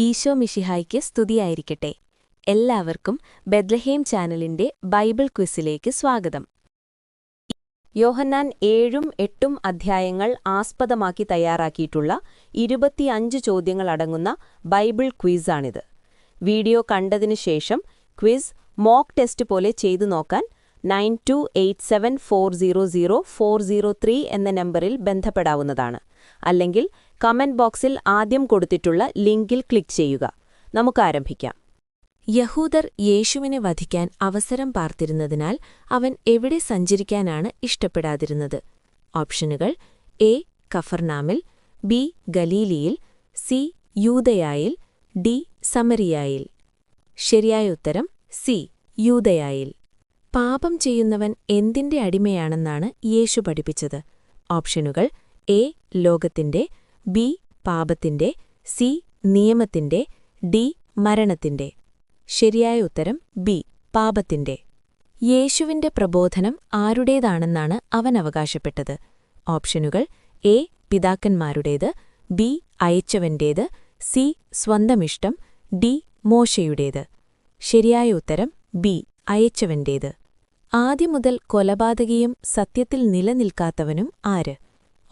ഈശോ മിഷിഹായ്ക്ക് സ്തുതിയായിരിക്കട്ടെ. എല്ലാവർക്കും ബെദ്ലഹേം ചാനലിന്റെ ബൈബിൾ ക്വിസിലേക്ക് സ്വാഗതം. യോഹന്നാൻ ഏഴും എട്ടും അധ്യായങ്ങൾ ആസ്പദമാക്കി തയ്യാറാക്കിയിട്ടുള്ള ഇരുപത്തിയഞ്ച് ചോദ്യങ്ങളടങ്ങുന്ന ബൈബിൾ ക്വിസാണിത്. വീഡിയോ കണ്ടതിനു ശേഷം ക്വിസ് മോക്ക് ടെസ്റ്റ് പോലെ ചെയ്തു നോക്കാൻ നയൻ എന്ന നമ്പറിൽ ബന്ധപ്പെടാവുന്നതാണ്. അല്ലെങ്കിൽ കമന്റ് ബോക്സിൽ ആദ്യം കൊടുത്തിട്ടുള്ള ലിങ്കിൽ ക്ലിക്ക് ചെയ്യുക. നമുക്ക് ആരംഭിക്കാം. യഹൂദർ യേശുവിനെ വധിക്കാൻ അവസരം പാർത്തിരുന്നതിനാൽ അവൻ എവിടെ സഞ്ചരിക്കാനാണ് ഇഷ്ടപ്പെടാതിരുന്നത്? ഓപ്ഷനുകൾ എ. കഫർനാമിൽ ബി. ഗലീലിയിൽ സി. യൂതയായിൽ ഡി. സമരിയായിൽ. ശരിയായ ഉത്തരം സി. യൂതയായിൽ പാപം ചെയ്യുന്നവൻ എന്തിന്റെ അടിമയാണെന്നാണ് യേശു പഠിപ്പിച്ചത്. ഓപ്ഷനുകൾ എ ലോകത്തിന്റെ ബി പാപത്തിന്റെ സി നിയമത്തിന്റെ ഡി മരണത്തിന്റെ ശരിയായ ഉത്തരം ബി പാപത്തിന്റെ യേശുവിന്റെ പ്രബോധനം ആരുടേതാണെന്നാണ് അവൻ അവകാശപ്പെട്ടത്. ഓപ്ഷനുകൾ എ പിതാക്കന്മാരുടേത് ബി അയച്ചവന്റേത് സി സ്വന്തമിഷ്ടം ഡി മോശയുടേത്. ശരിയായ ഉത്തരം ബി അയച്ചവന്റേത് ആദ്യം മുതൽ കൊലപാതകിയും സത്യത്തിൽ നിലനിൽക്കാത്തവനും ആര്?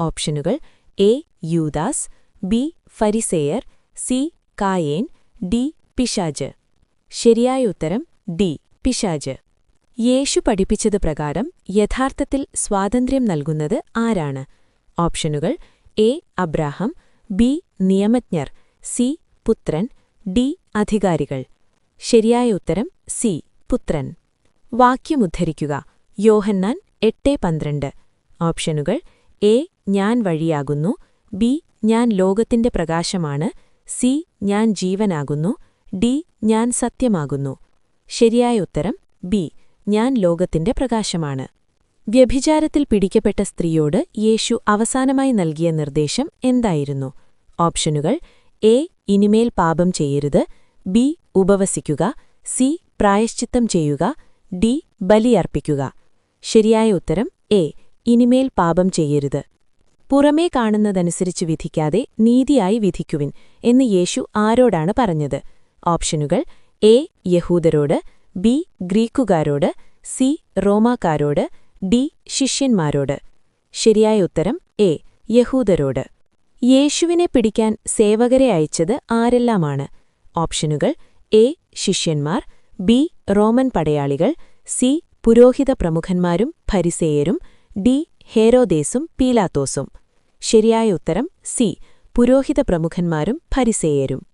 ഓപ്ഷനുകൾ എ യൂദാസ് ബി ഫരിസേയർ സി കായേൻ ഡി പിശാജ് ശരിയായ ഉത്തരം ഡി പിശാജ് യേശു പഠിപ്പിച്ചത് പ്രകാരം യഥാർത്ഥത്തിൽ സ്വാതന്ത്ര്യം നൽകുന്നത് ആരാണ്? ഓപ്ഷനുകൾ എ അബ്രാഹം ബി നിയമജ്ഞർ സി പുത്രൻ ഡി അധികാരികൾ. ശരിയായ ഉത്തരം സി പുത്രൻ. വാക്യമുദ്ധരിക്കുക യോഹന്നാൻ എട്ട് പന്ത്രണ്ട്. ഓപ്ഷനുകൾ എ ഞാൻ വഴിയാകുന്നു. ബി ഞാൻ ലോകത്തിന്റെ പ്രകാശമാണ്. സി ഞാൻ ജീവനാകുന്നു. ഡി ഞാൻ സത്യമാകുന്നു. ശരിയായ ഉത്തരം ബി ഞാൻ ലോകത്തിന്റെ പ്രകാശമാണ്. വ്യഭിചാരത്തിൽ പിടിക്കപ്പെട്ട സ്ത്രീയോട് യേശു അവസാനമായി നൽകിയ നിർദ്ദേശം എന്തായിരുന്നു? ഓപ്ഷനുകൾ എ ഇനിമേൽ പാപം ചെയ്യരുത്. ബി ഉപവസിക്കുക. സി പ്രായശ്ചിത്തം ചെയ്യുക. ഡി ബലിയർപ്പിക്കുക. ശരിയായ ഉത്തരം എ ഇനിമേൽ പാപം ചെയ്യരുത്. പുറമേ കാണുന്നതനുസരിച്ച് വിധിക്കാതെ നീതിയായി വിധിക്കുവിൻ എന്ന് യേശു ആരോടാണ് പറഞ്ഞത്? ഓപ്ഷനുകൾ എ. യഹൂദരോട് ബി. ഗ്രീക്കുകാരോട് സി. റോമാക്കാരോട് ഡി. ശിഷ്യന്മാരോട്. ശരിയായ ഉത്തരം എ. യഹൂദരോട്. യേശുവിനെ പിടിക്കാൻ സേവകരെ അയച്ചത് ആരെല്ലാമാണ്? ഓപ്ഷനുകൾ എ. ശിഷ്യന്മാർ ബി. റോമൻ പടയാളികൾ സി. പുരോഹിത പ്രമുഖന്മാരും ഫരിസേയരും ഡി. ഹേരോദേസും പീലാത്തോസും. ശരിയായ ഉത്തരം സി. പുരോഹിത പ്രമുഖന്മാരും ഫരിസേയരും.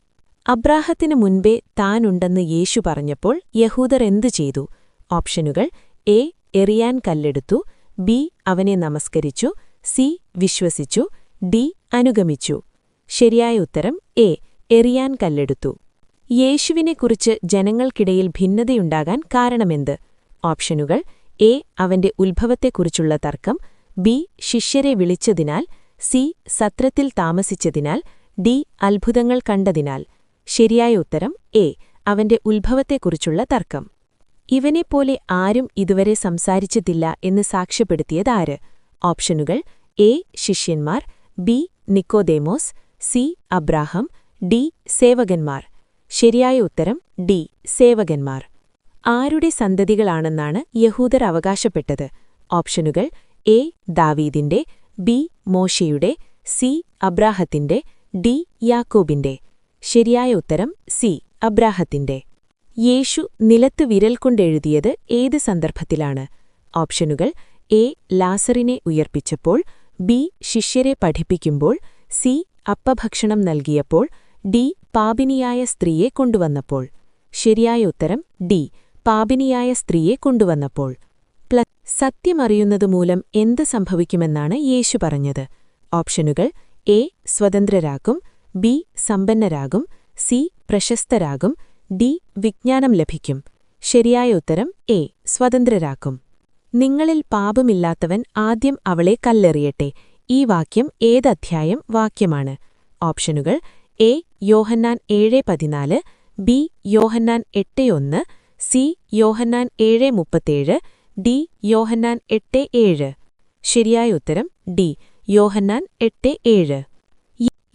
അബ്രാഹത്തിനു മുൻപേ താനുണ്ടെന്ന് യേശു പറഞ്ഞപ്പോൾ യഹൂദർ എന്തു ചെയ്തു? ഓപ്ഷനുകൾ എ. എറിയാൻ കല്ലെടുത്തു. ബി. അവനെ നമസ്കരിച്ചു. സി. വിശ്വസിച്ചു. ഡി. അനുഗമിച്ചു. ശരിയായ ഉത്തരം എ. എറിയാൻ കല്ലെടുത്തു. യേശുവിനെക്കുറിച്ച് ജനങ്ങൾക്കിടയിൽ ഭിന്നതയുണ്ടാകാൻ കാരണമെന്ത്? ഓപ്ഷനുകൾ എ. അവന്റെ ഉത്ഭവത്തെക്കുറിച്ചുള്ള തർക്കം. ബി ശിഷ്യരെ വിളിച്ചതിനാൽ സി സത്രത്തിൽ താമസിച്ചതിനാൽ ഡി അത്ഭുതങ്ങൾ കണ്ടതിനാൽ. ശരിയായ ഉത്തരം എ. അവന്റെ ഉത്ഭവത്തെക്കുറിച്ചുള്ള തർക്കം. ഇവനെപ്പോലെ ആരും ഇതുവരെ സംസാരിച്ചിട്ടില്ല എന്ന് സാക്ഷ്യപ്പെടുത്തിയതാര് ഓപ്ഷനുകൾ എ. ശിഷ്യന്മാർ ബി. നിക്കോദേമോസ് സി. Abraham D. സേവകന്മാർ. ശരിയായ ഉത്തരം ഡി. സേവകന്മാർ. ആരുടെ സന്തതികളാണെന്നാണ് യഹൂദർ അവകാശപ്പെട്ടത്? ഓപ്ഷനുകൾ എ ദാവീദിന്റെ ബി മോശയുടെ സി അബ്രാഹത്തിന്റെ ഡി യാക്കോബിന്റെ. ശരിയായ ഉത്തരം സി അബ്രാഹത്തിന്റെ. യേശു നിലത്ത് വിരൽ കൊണ്ടെഴുതിയത് ഏത് സന്ദർഭത്തിലാണ്? ഓപ്ഷനുകൾ എ ലാസറിനെ ഉയർപ്പിച്ചപ്പോൾ ബി ശിഷ്യരെ പഠിപ്പിക്കുമ്പോൾ സി അപ്പഭക്ഷണം നൽകിയപ്പോൾ ഡി പാപിനിയായ സ്ത്രീയെ കൊണ്ടുവന്നപ്പോൾ. ശരിയായ ഉത്തരം ഡി പാപിനിയായ സ്ത്രീയെ കൊണ്ടുവന്നപ്പോൾ. പ്ല സത്യമറിയുന്നതുമൂലം എന്ത് സംഭവിക്കുമെന്നാണ് യേശു പറഞ്ഞത്. ഓപ്ഷനുകൾ എ സ്വതന്ത്രരാകും ബി സമ്പന്നരാകും സി പ്രശസ്തരാകും ഡി വിജ്ഞാനം ലഭിക്കും. ശരിയായ ഉത്തരം എ സ്വതന്ത്രരാക്കും നിങ്ങളിൽ പാപമില്ലാത്തവൻ ആദ്യം അവളെ കല്ലെറിയട്ടെ. ഈ വാക്യം ഏതധ്യായം വാക്യമാണ്. ഓപ്ഷനുകൾ എ യോഹന്നാൻ ഏഴ് പതിനാല് ബി യോഹന്നാൻ എട്ട് ഒന്ന് സി യോഹന്നാൻ ഏഴ് മുപ്പത്തേഴ് ഡി യോഹന്നാൻ എട്ട് ഏഴ്. ശരിയായ ഉത്തരം ഡി യോഹന്നാൻ എട്ട് ഏഴ്.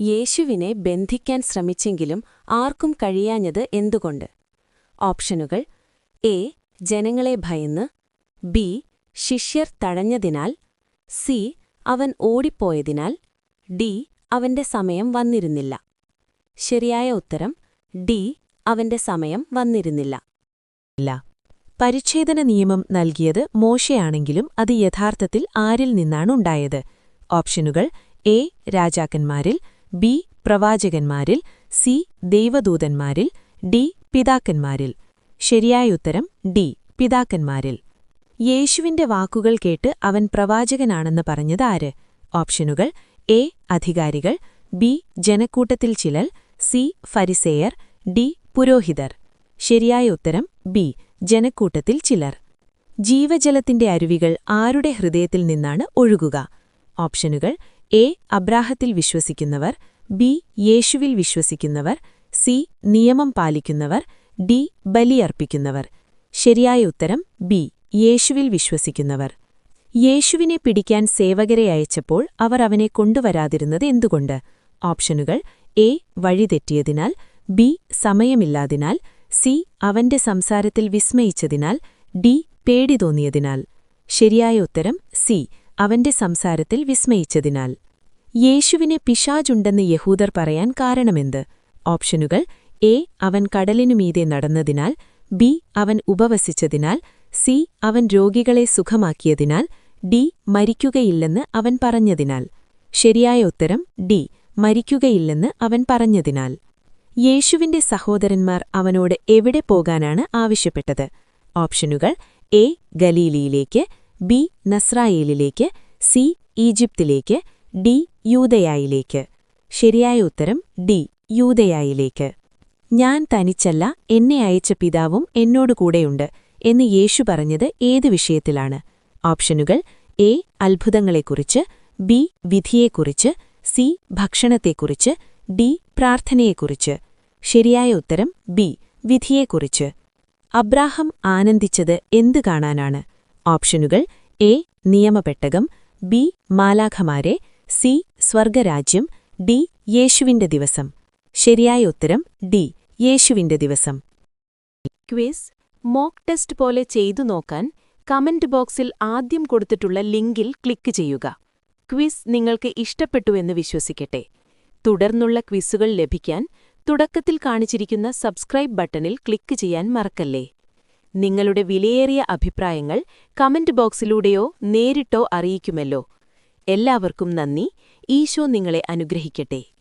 യേശുവിനെ ബന്ധിക്കാൻ ശ്രമിച്ചെങ്കിലും ആർക്കും കഴിയാഞ്ഞത് എന്തുകൊണ്ട്? ഓപ്ഷനുകൾ എ ജനങ്ങളെ ഭയന്ന് ബി ശിഷ്യർ തഴഞ്ഞതിനാൽ സി അവൻ ഓടിപ്പോയതിനാൽ ഡി അവന്റെ സമയം വന്നിരുന്നില്ല. ശരിയായ ഉത്തരം ഡി അവന്റെ സമയം വന്നിരുന്നില്ല. പരിച്ഛേദന നിയമം നൽകിയത് മോശയാണെങ്കിലും അത് യഥാർത്ഥത്തിൽ ആരിൽ നിന്നാണുണ്ടായത് ഓപ്ഷനുകൾ എ. രാജാക്കന്മാരിൽ ബി. പ്രവാചകന്മാരിൽ സി. ദൈവദൂതന്മാരിൽ ഡി. പിതാക്കന്മാരിൽ. ശരിയായ ഉത്തരം ഡി. പിതാക്കന്മാരിൽ. യേശുവിന്റെ വാക്കുകൾ കേട്ട് അവൻ പ്രവാചകനാണെന്ന് പറഞ്ഞത് ആര്? ഓപ്ഷനുകൾ എ. അധികാരികൾ ബി. ജനക്കൂട്ടത്തിൽ ചിലൽ സി. ഫരിസേയർ ഡി. പുരോഹിതർ. ശരിയായ ഉത്തരം ബി. ജനക്കൂട്ടത്തിൽ ചിലർ. ജീവജലത്തിന്റെ അരുവികൾ ആരുടെ ഹൃദയത്തിൽ നിന്നാണ് ഒഴുകുക? ഓപ്ഷനുകൾ എ. അബ്രാഹത്തിൽ വിശ്വസിക്കുന്നവർ ബി. യേശുവിൽ വിശ്വസിക്കുന്നവർ സി. നിയമം പാലിക്കുന്നവർ ഡി. ബലിയർപ്പിക്കുന്നവർ. ശരിയായ ഉത്തരം ബി. യേശുവിൽ വിശ്വസിക്കുന്നവർ. യേശുവിനെ പിടിക്കാൻ സേവകരെ അയച്ചപ്പോൾ അവർ അവനെ കൊണ്ടുവരാതിരുന്നത് എന്തുകൊണ്ട്? ഓപ്ഷനുകൾ എ. വഴിതെറ്റിയതിനാൽ ബി. സമയമില്ലാതിനാൽ സി അവന്റെ സംസാരത്തിൽ വിസ്മയിച്ചതിനാൽ ഡി പേടി തോന്നിയതിനാൽ. ശരിയായ ഉത്തരം സി അവന്റെ സംസാരത്തിൽ വിസ്മയിച്ചതിനാൽ. യേശുവിനെ പിശാജുണ്ടെന്ന് യഹൂദർ പറയാൻ കാരണമെന്ത്? ഓപ്ഷനുകൾ എ അവൻ കടലിനുമീതെ നടന്നതിനാൽ ബി അവൻ ഉപവസിച്ചതിനാൽ സി അവൻ രോഗികളെ സുഖമാക്കിയതിനാൽ ഡി മരിക്കുകയില്ലെന്ന് അവൻ പറഞ്ഞതിനാൽ. ശരിയായ ഉത്തരം ഡി മരിക്കുകയില്ലെന്ന് അവൻ പറഞ്ഞതിനാൽ. യേശുവിന്റെ സഹോദരന്മാർ അവനോട് എവിടെ പോകാനാണ് ആവശ്യപ്പെട്ടത്? ഓപ്ഷനുകൾ എ. ഗലീലിയിലേക്ക് ബി. നസ്രായേലിലേക്ക് സി. ഈജിപ്തിലേക്ക് ഡി. യൂതയായിലേക്ക് ശരിയായ ഉത്തരം ഡി. യൂതയായിലേക്ക് ഞാൻ തനിച്ചല്ല എന്നെ അയച്ച പിതാവും എന്നോടുകൂടെയുണ്ട് എന്ന് യേശു പറഞ്ഞത് ഏത് വിഷയത്തിലാണ്? ഓപ്ഷനുകൾ എ. അത്ഭുതങ്ങളെക്കുറിച്ച് ബി. വിധിയെക്കുറിച്ച് സി. ഭക്ഷണത്തെക്കുറിച്ച് ഡി. പ്രാർത്ഥനയെക്കുറിച്ച്. ശരിയായ ഉത്തരം ബി. വിധിയെക്കുറിച്ച്. അബ്രാഹം ആനന്ദിച്ചത് എന്തു കാണാനാണ്? ഓപ്ഷനുകൾ എ. നിയമപെട്ടകം ബി. മാലാഖമാരെ സി. സ്വർഗരാജ്യം ഡി. യേശുവിന്റെ ദിവസം. ശരിയായ ഉത്തരം ഡി. യേശുവിന്റെ ദിവസം. ക്വിസ്. മോക്ക് ടെസ്റ്റ് പോലെ ചെയ്തു നോക്കാൻ കമന്റ് ബോക്സിൽ ആദ്യം കൊടുത്തിട്ടുള്ള ലിങ്കിൽ ക്ലിക്ക് ചെയ്യുക. ക്വിസ് നിങ്ങൾക്ക് ഇഷ്ടപ്പെട്ടുവെന്ന് വിശ്വസിക്കട്ടെ. തുടർന്നുള്ള ക്വിസുകൾ ലഭിക്കാൻ തുടക്കത്തിൽ കാണിച്ചിരിക്കുന്ന സബ്സ്ക്രൈബ് ബട്ടണിൽ ക്ലിക്ക് ചെയ്യാൻ മറക്കല്ലേ. നിങ്ങളുടെ വിലയേറിയ അഭിപ്രായങ്ങൾ കമന്റ് ബോക്സിലൂടെയോ നേരിട്ടോ അറിയിക്കുമല്ലോ. എല്ലാവർക്കും നന്ദി. ഈശോ നിങ്ങളെ അനുഗ്രഹിക്കട്ടെ.